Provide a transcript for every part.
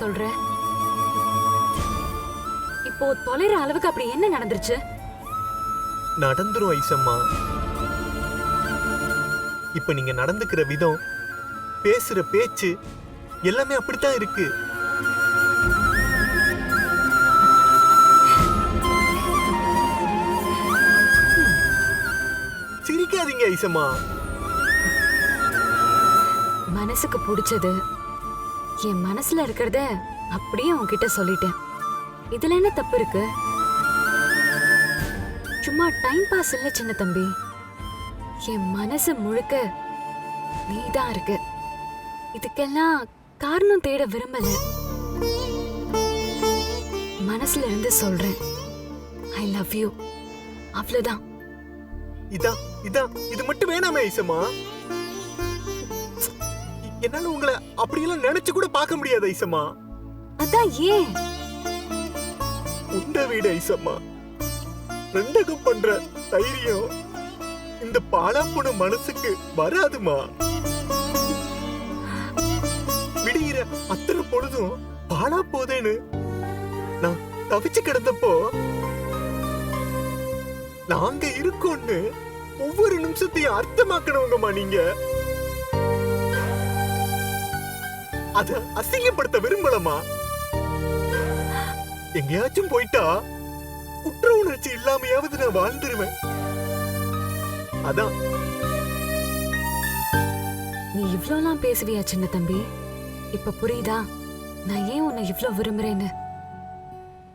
சொல்ற? இப்போ தொலைற அளவுக்கு அப்படி என்ன நடந்துருச்சு? நடந்துரும் ஐசம்மா. இப்ப நீங்க நடந்துக்கிற விதம் பேசுற பேச்சு எல்லாமே அப்படித்தான் இருக்கு. சிரிக்காதீங்க ஐசம்மா. மனசுக்கு பிடிச்சது என் மனசுல இருக்கிறத அப்படியே உன்கிட்ட சொல்லிட்டேன். இதுல என்ன தப்பு இருக்கு? சும்மா டைம் பாஸ் இல்ல சின்ன தம்பி. என் மனசு முழுக்க நீதான் இருக்கு. இதுக்கெல்லாம் காரணம் தேட விரும்பல. மனசுல இருந்து சொல்றேன். ஐ லவ் யூ அவ்வளவுதான். இதான் இதான். இது மட்டும் வேணாமே ஐசமா என்னால உங்களை அப்படியெல்லாம் நினைச்சு கூட பார்க்க முடியாது ஐசம்மா. அதான் ஏன்? உண்ட வீடு ஐசம்மா. ரெண்டகம் பண்ற தைரியம் இந்த பாலாப்புன மனசுக்கு வராதுமா. விடுகிற அத்தனை பொழுதும் பாலா போதேன்னு நான் தவிச்சு கிடந்தப்போ நாங்க இருக்கோம்னு ஒவ்வொரு நிமிஷத்தையும் அர்த்தமாக்கணவங்கம்மா நீங்க. அத அசிங்கப்படுத்த விரும்பலமா எங்கேயாச்சும் போயிட்டா குற்ற உணர்ச்சி இல்லாமையாவது நான் வாழ்ந்துருவேன். அதான். நீ இவ்ளோலாம் பேசுவியா சின்ன தம்பி? இப்ப புரியுதா? நான் ஏன் உன்னை இவ்ளோ விரும்புறேன்னு?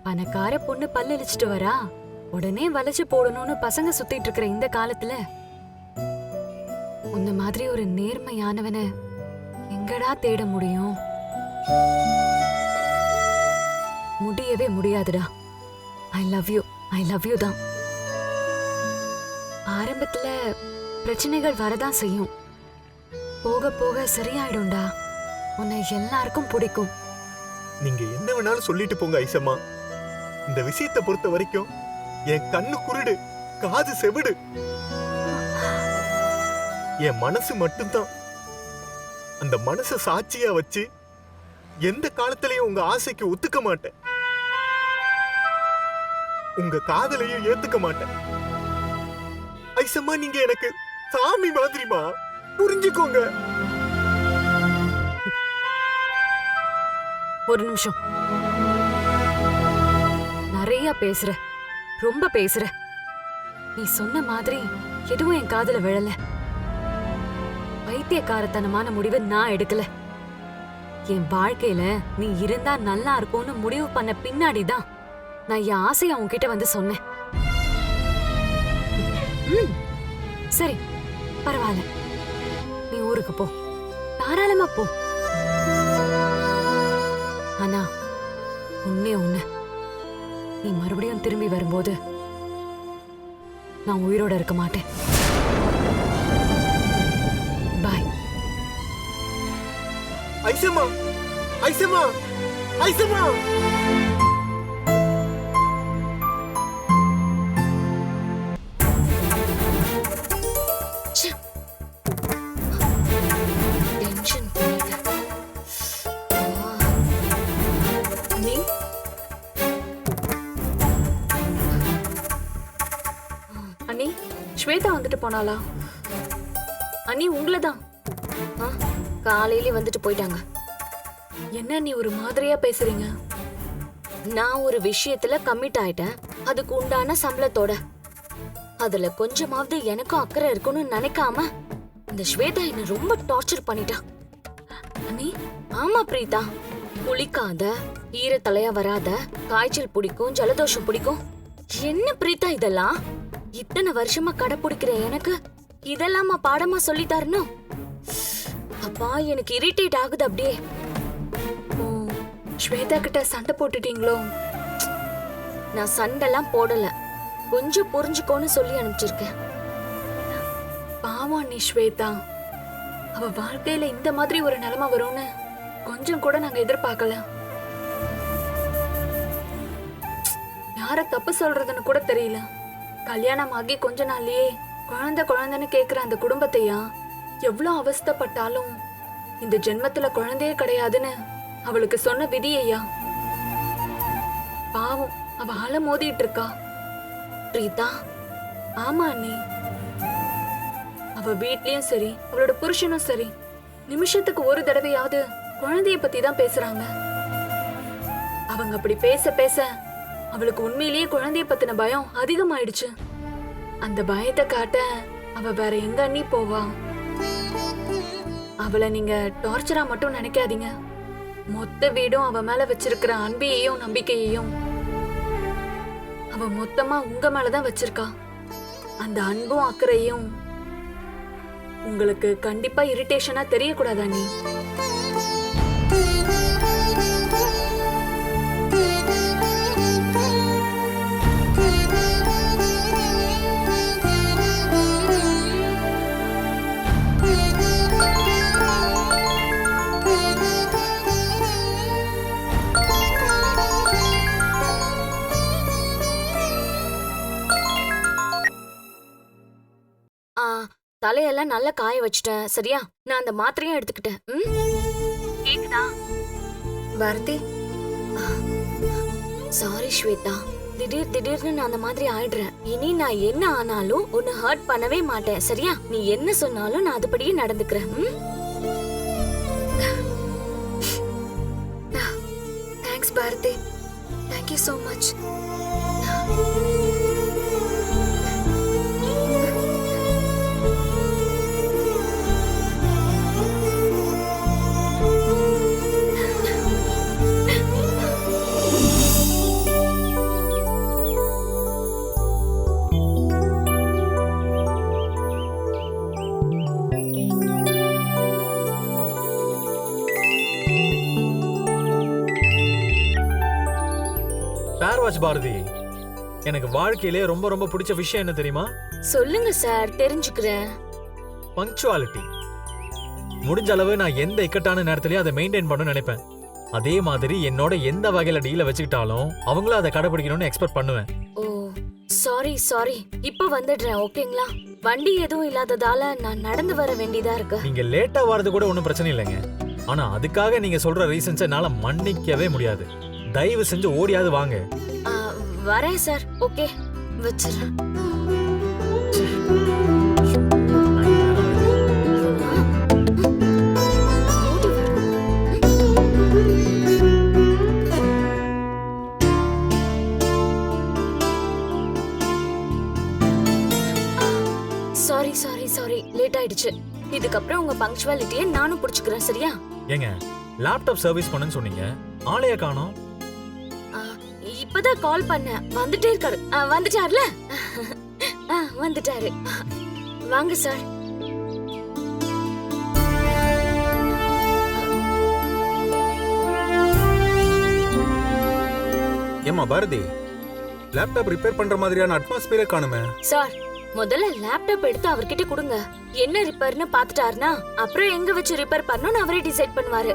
பணக்கார பொண்ணு பல்லழிச்சிட்டு வரா? உடனே வளைச்சு போடணும்னு பசங்க சுத்திட்டு இருக்கிற இந்த காலத்துல. உன்ன மாதிரி ஒரு நேர்மையானவனை எங்கடா தேட முடியும்? முடியவே முடியாதுடா. I love you I love you தான். ஆரம்பத்துல பிரச்சனைகள் வரதான் செய்யும். போக போக சரியாயிடும்டா. உன்னை எல்லாருக்கும் பிடிக்கும். நீங்க என்ன வேணாலும் சொல்லிட்டு போங்க ஐசம்மா. இந்த விஷயத்தை பொறுத்த வரைக்கும் என் கண்ணு குருடு காது செவிடு. என் மனசு மட்டும்தான். அந்த மனச சாட்சியா வச்சு எந்த காலத்திலையும் உங்க ஆசைக்கு ஒத்துக்க மாட்டேன். உங்க காதலையும் ஏத்துக்க மாட்டேன். ஐசம்மா நீங்க எனக்கு சாமி மாதிரிமா புரிஞ்சுக்கோங்க. ஒரு நிமிஷம். நிறைய பேசுற. ரொம்ப பேசுற. நீ சொன்ன மாதிரி எதுவும் என் காதுல விழல. பைத்தியக்காரத்தனமான முடிவை நான் எடுக்கல. என் வாழ்க்கையில நீ இருந்தா நல்லா இருக்கும்னு முடிவு பண்ண பின்னாடிதான் நான் என் ஆசைய உன்கிட்ட வந்து சொன்னேன். சரி பரவாயில்ல. நீ ஊருக்கு போ. தாராளமா போ. ஆனா உன்னே ஒண்ணு. நீ மறுபடியும் திரும்பி வரும்போது நான் உயிரோட இருக்க மாட்டேன். ஐசம்மா ஐசம்மா ஐசம்மா. அண்ணி ஸ்வேதா வந்துட்டு போனாளா? அண்ணி உங்களை தான் ஆ? காலையிலே வந்துட்டு போயிட்டாங்க. என்ன நீ ஒரு மாதிரியா பேசுறீங்க? நான் ஒரு விஷயத்துல கமிட் ஆயிட்டேன். அதுக்கு உண்டான சம்பளத்தோட. அதுல கொஞ்சமாவது எனக்கும் அக்கறை இருக்கும்னு நினைக்காம இந்த ஸ்வேதா என்ன ரொம்ப டார்ச்சர் பண்ணிட்டா. அண்ணி? ஆமா பிரீதா. குளிக்காத ஈரத்தலையா வராத காய்ச்சல் பிடிக்கும் ஜலதோஷம் பிடிக்கும். என்ன பிரீதா இதெல்லாம்? இத்தனை வருஷமா கடைப்பிடிக்கிற எனக்கு இதெல்லாமா பாடமா சொல்லி தரணும்? அம்மா எனக்கு இரிட்டேட் ஆகுது அப்படியே. ஓ ஸ்வேதா கிட்ட சண்டை போட்டுட்டீங்களோ? நான் சண்டைலாம் போடல. கொஞ்சம் புரிஞ்சுக்கோன்னு சொல்லி அனுப்பிச்சிருக்கேன். பாவம் நீ ஸ்வேதா. அவ வாழ்க்கையில இந்த மாதிரி ஒரு நிலைமை வரும்னு கொஞ்சம் கூட நாங்க எதிர்பார்க்கல. யார தப்பு சொல்றதுன்னு கூட தெரியல. கல்யாணம் ஆகி கொஞ்ச நாள்லயே குழந்தை குழந்தைன்னு கேக்குற அந்த குடும்பத்தையா? எவ்வளவு அவஸ்தைப்பட்டாலும் இந்த ஜென்மத்துல குழந்தையே கிடையாதுன்னு அவளுக்கு சொன்ன விதி ஐயா பாவம் அவ அல மோதிட்டு இருக்கா பிரீதா ஆமா அண்ணி. அவ வீட்லயும் சரி அவளோட புருஷனும் சரி. நிமிஷத்துக்கு ஒரு தடவையாவது குழந்தைய பத்தி தான் பேசுறாங்க. அவங்க அப்படி பேச பேச அவளுக்கு உண்மையிலேயே குழந்தைய பத்தின பயம் அதிகமாயிடுச்சு. அந்த பயத்தை காட்ட அவ வேற எங்க அண்ணி போவா? அவளை நீங்க டார்ச்சரா மட்டும் நினைக்காதீங்க. மொத்த வீடும் அவ மேல வச்சிருக்கிற அன்பையையும் நம்பிக்கையையும் அவ மொத்தமா உங்க மேலதான் வச்சிருக்கா. அந்த அன்பும் அக்கறையும் உங்களுக்கு கண்டிப்பா இரிட்டேஷனா தெரியக்கூடாதா நீ தலையெல்லாம் நல்லா காய வச்சுட்டேன். சரியா? நான் அந்த மாத்திரையும் எடுத்துக்கிட்டேன். ம்? கேக்குதா? பாரதி. சாரி ஸ்வேதா. திடீர் திடீர்னு நான் அந்த மாதிரி ஆயிடுறேன். இனி நான் என்ன ஆனாலும் உன்னை ஹர்ட் பண்ணவே மாட்டேன். சரியா? நீ என்ன சொன்னாலும் நான் அதுபடியே நடந்துக்கிறேன்? Thanks Bharathi. Thank you so much watch Bharathi எனக்கு வாழ்க்கையிலே ரொம்ப ரொம்ப பிடிச்ச விஷயம் என்ன தெரியுமா? சொல்லுங்க சார் தெரிஞ்சுக்கிறேன். பங்க்சுவாலிட்டி முடிஞ்ச அளவு நான் எந்த இக்கட்டான நேரத்திலயும் அதை மெயின்டைன் பண்ணணும்னு நினைப்பேன். அதே மாதிரி என்னோட எந்த வகையில டீல வச்சுக்கிட்டாலும் அவங்களும் அதை கடைபிடிக்கணும்னு எக்ஸ்பெக்ட் பண்ணுவேன். ஓ சாரி சாரி இப்போ வந்துடுறேன் ஓகேங்களா? வண்டி எதுவும் இல்லாததால நான் நடந்து வர வேண்டியதா இருக்கு. நீங்க லேட்டா வர்றது கூட ஒன்றும் பிரச்சனை இல்லைங்க. ஆனா அதுக்காக நீங்க சொல்ற ரீசன்ஸ் என்னால மன்னிக்கவே முடியாது. தயவு செஞ்சு ஓடியாவது வாங்க. வரேன் சார். ஓகே. வச்சிடுறேன். சாரி சாரி சாரி லேட் ஆயிடுச்சு. இதுக்கப்புறம் உங்க பங்க்சுவாலிட்டியை நானும் புடிச்சுக்கிறேன் சரியா? ஏங்க லேப்டாப் சர்வீஸ் பண்ணுன்னு சொன்னீங்க. ஆளைய காணோம். இப்பதான் கால் பண்ணேன். வந்துட்டே இருக்காரு. வந்துட்டார்ல? வந்துட்டாரு. வாங்க சார் ஏமா பாரதி லேப்டாப் ரிப்பேர் பண்ற மாதிரியான அட்மாஸ்பியரே காணுமே. சார் முதல்ல லேப்டாப் எடுத்து அவர்கிட்ட கொடுங்க. என்ன ரிப்பேர்னு பாத்துட்டாருனா அப்புறம் எங்க வச்சு ரிப்பேர் பண்ணணும்னு அவரே டிசைட் பண்ணுவாரு.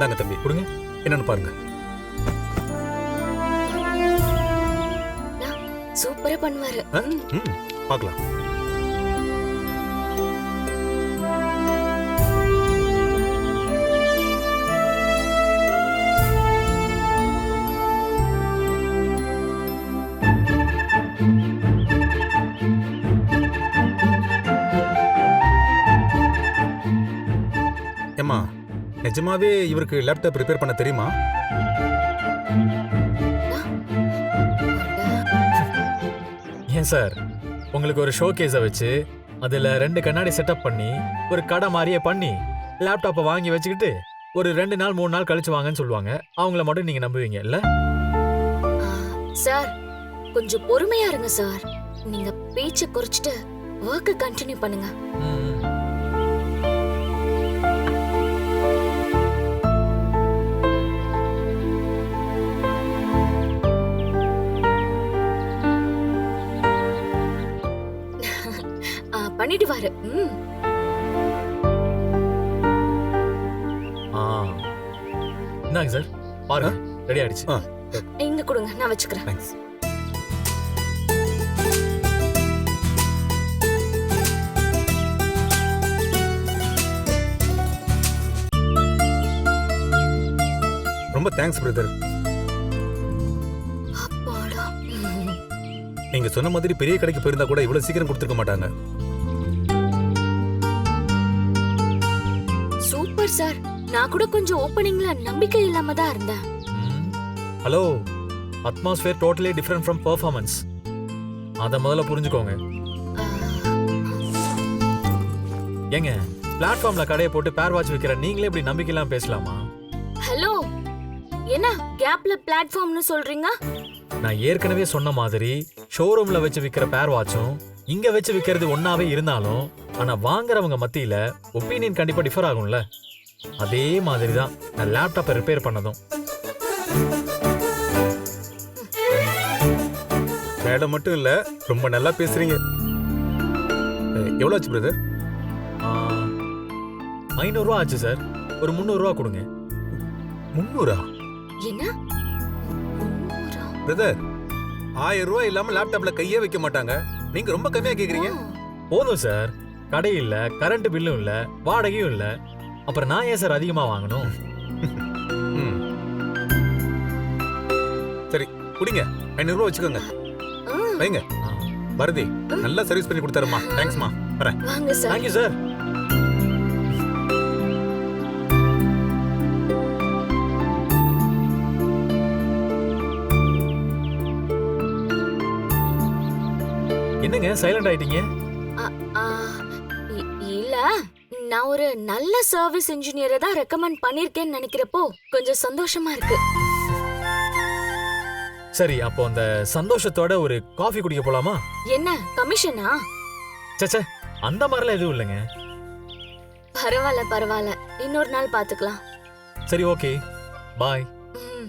இந்தாங்க தம்பி கொடுங்க. என்னன்னு பாருங்க. சூப்பரா பண்ணுவாரு. பார்க்கலாம். நிஜமாவே இவருக்கு லேப்டாப் ரிப்பேர் பண்ண தெரியுமா? ஏன் சார்? உங்களுக்கு ஒரு ஷோ கேஸை வச்சு அதுல ரெண்டு கண்ணாடி செட்டப் பண்ணி ஒரு கடை மாதிரியே பண்ணி லேப்டாப்பை வாங்கி வச்சுக்கிட்டு ஒரு ரெண்டு நாள் மூணு நாள் கழிச்சு வாங்கன்னு சொல்லுவாங்க. அவங்கள மட்டும் நீங்க நம்புவீங்க இல்ல? சார் கொஞ்சம் பொறுமையா இருங்க சார். நீங்க பேச்ச குறைச்சிட்டு ஒர்க்க கண்டினியூ பண்ணுங்க. பண்ணிடுவாரு. இந்தாங்க சார். பாருங்க. ரெடி ஆயிடுச்சு. இங்க கொடுங்க நான் வச்சுக்கிறேன். ரொம்ப தேங்க்ஸ் பிரதர் நீங்க சொன்ன மாதிரி பெரிய கடைக்கு போயிருந்தா கூட இவ்வளவு சீக்கிரம் கொடுத்துருக்க மாட்டாங்க. நான் கூட கொஞ்சம் ஓப்பனிங்ல நம்பிக்கை இல்லாம தான் இருந்தேன். Hello atmosphere totally different from performance அதை முதல்ல புரிஞ்சுக்கோங்க. ஏங்க பிளாட்ஃபார்ம்ல கடையை போட்டு பேர் வாட்ச் விற்கிற நீங்களே இப்படி நம்பிக்கையெல்லாம் பேசலாமா? ஹலோ என்ன கேப்ல பிளாட்ஃபார்ம்னு சொல்றீங்க? நான் ஏற்கனவே சொன்ன மாதிரி ஷோரூம்ல வச்சு விற்கிற பேர் வாட்சும் இங்க வச்சு விற்கிறது ஒன்னாவே இருந்தாலும் ஆனா வாங்குறவங்க மத்தியில ஒப்பீனியன் கண்டிப்பா டிஃபர் ஆகும்ல. அதே மாதிரி தான் நான் லேப்டாப்பை ரிப்பேர் பண்ணதும். மேடம் மட்டும் இல்ல ரொம்ப நல்லா பேசுறீங்க. அஹ், எவ்வளவு ஆச்சு பிரதர் ஐநூறுரூவா ஆச்சு சார் ஒரு முந்நூறுரூவா கொடுங்க. முந்நூறா? என்ன? பிரதர் ஆயிரம் ரூபாய் இல்லாம லேப்டாப்ல கையே வைக்க மாட்டாங்க. நீங்க ரொம்ப கம்மியா கேக்குறீங்க. ஆ. போதும் சார் கடை இல்ல கரண்ட் பில்லும் இல்ல வாடகையும் இல்ல. அப்புறம் நான் ஏன் சார் அதிகமா வாங்கணும்? ம். சரி குடிங்க. ஐநூறு ரூபாய் வச்சுக்கோங்க. வைங்க. பாரதி நல்லா சர்வீஸ் பண்ணி கொடுத்தாருமா தேங்க்ஸ்மா. வரேன். வாங்க சார். தேங்க்யூ சார் என்னங்க சைலண்ட் ஆயிட்டீங்க? நான் ஒரு நல்ல சர்வீஸ் இன்ஜினியரை தான் ரெக்கமெண்ட் பண்ணிருக்கேன்னு நினைக்கிறப்போ கொஞ்சம் சந்தோஷமா இருக்கு. சரி அப்போ அந்த சந்தோஷத்தோட ஒரு காஃபி குடிக்க போலாமா? என்ன கமிஷனா சச்சே அந்த மாதிரிலாம் எதுவும் இல்லைங்க. பரவாயில்ல பரவாயில்ல. இன்னொரு நாள் பாத்துக்கலாம். சரி ஓகே. பாய். ம்